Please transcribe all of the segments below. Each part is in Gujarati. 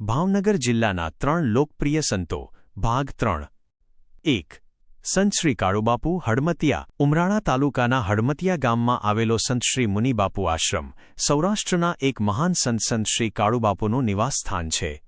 ભાવનગર જિલ્લાના ત્રણ લોકપ્રિય સંતો, ભાગ ત્રણ. એક. સંત શ્રી કાળુબાપુ હડમતિયા ઉમરાણા તાલુકાના હડમતિયા ગામમાં આવેલો સંત શ્રી મુનિબાપુ આશ્રમ, સૌરાષ્ટ્રના એક મહાન સંત સંત શ્રી કાળુબાપુનું નિવાસસ્થાન છે.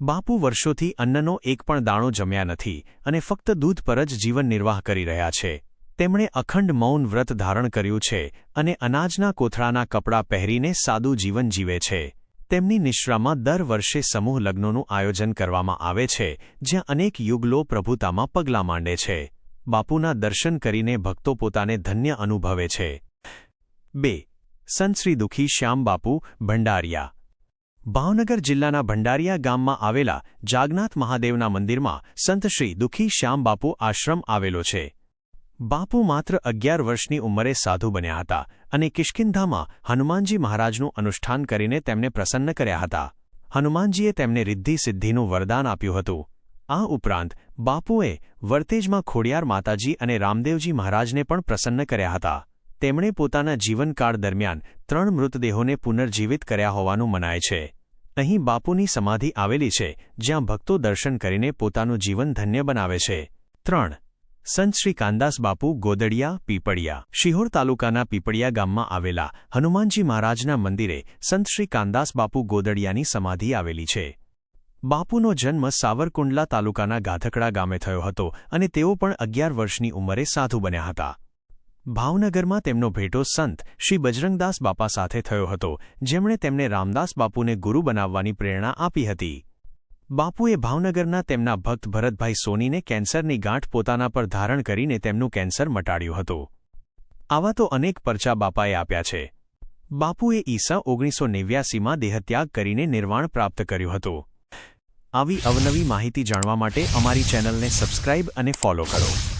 બાપુ વર્ષોથી અન્નનો એક પણ દાણો જમ્યા નથી અને ફક્ત દૂધ પર જ જીવન નિર્વાહ કરી રહ્યા છે. તેમણે અખંડ મૌન વ્રત ધારણ કર્યું છે અને અનાજના કોથળાના કપડાં પહેરીને સાદું જીવન જીવે છે. તેમની નિશ્રામાં દર વર્ષે સમૂહ લગ્નોનું આયોજન કરવામાં આવે છે, જ્યાં અનેક યુગલો પ્રભુતામાં પગલાં માંડે છે. બાપુના દર્શન કરીને ભક્તો પોતાને ધન્ય અનુભવે છે. બે. સંશ્રી દુઃખી શ્યામબાપુ ભંડારિયા. ભાવનગર જિલ્લાના ભંડારિયા ગામમાં આવેલા જાગનાથ મહાદેવના મંદિરમાં સંતશ્રી દુઃખી શ્યામબાપુ આશ્રમ આવેલો છે. બાપુ માત્ર અગિયાર વર્ષની ઉંમરે સાધુ બન્યા હતા અને કિષ્કિંધામાં હનુમાનજી મહારાજનું અનુષ્ઠાન કરીને તેમને પ્રસન્ન કર્યા હતા. હનુમાનજીએ તેમને રિદ્ધિ સિદ્ધિનું વરદાન આપ્યું હતું. આ ઉપરાંત, બાપુએ વર્તેજમાં ખોડિયાર માતાજી અને રામદેવજી મહારાજને પણ પ્રસન્ન કર્યા હતા. તેમણે પોતાના જીવનકાળ દરમિયાન ત્રણ મૃતદેહોને પુનર્જીવિત કર્યા હોવાનું મનાય છે. અહીં બાપુની સમાધિ આવેલી છે, જ્યાં ભક્તો દર્શન કરીને પોતાનું જીવન ધન્ય બનાવે છે. ત્રણ સંત શ્રી કાંદાસ બાપુ ગોદડિયા, પીપળિયા, શિહોર તાલુકાના પીપળિયા ગામમાં આવેલા હનુમાનજી મહારાજના મંદિરે સંત શ્રી કાંદાસ બાપુ ગોદડિયાની સમાધિ આવેલી છે. બાપુનો જન્મ સાવરકુંડલા તાલુકાના ગાધકડા ગામે થયો હતો અને તેઓ પણ અગિયાર વર્ષની ઉંમરે સાધુ બન્યા હતા. ભાવનગરમાં તેમનો ભેટો સંત શ્રી બજરંગદાસ બાપા સાથે થયો હતો, જેમણે તેમને રામદાસ બાપુને ગુરુ બનાવવાની પ્રેરણા આપી હતી. બાપુએ ભાવનગરના તેમના ભક્ત ભરતભાઈ સોનીને કેન્સરની ગાંઠ પોતાના પર ધારણ કરીને તેમનું કેન્સર મટાડ્યું હતું. આવા તો અનેક પરચા બાપાએ આપ્યા છે. બાપુએ ઈસા ઓગણીસો નેવ્યાસીમાં દેહત્યાગ કરીને નિર્વાણ પ્રાપ્ત કર્યું હતું. આવી અવનવી માહિતી જાણવા માટે અમારી ચેનલને સબસ્ક્રાઇબ અને ફોલો કરો.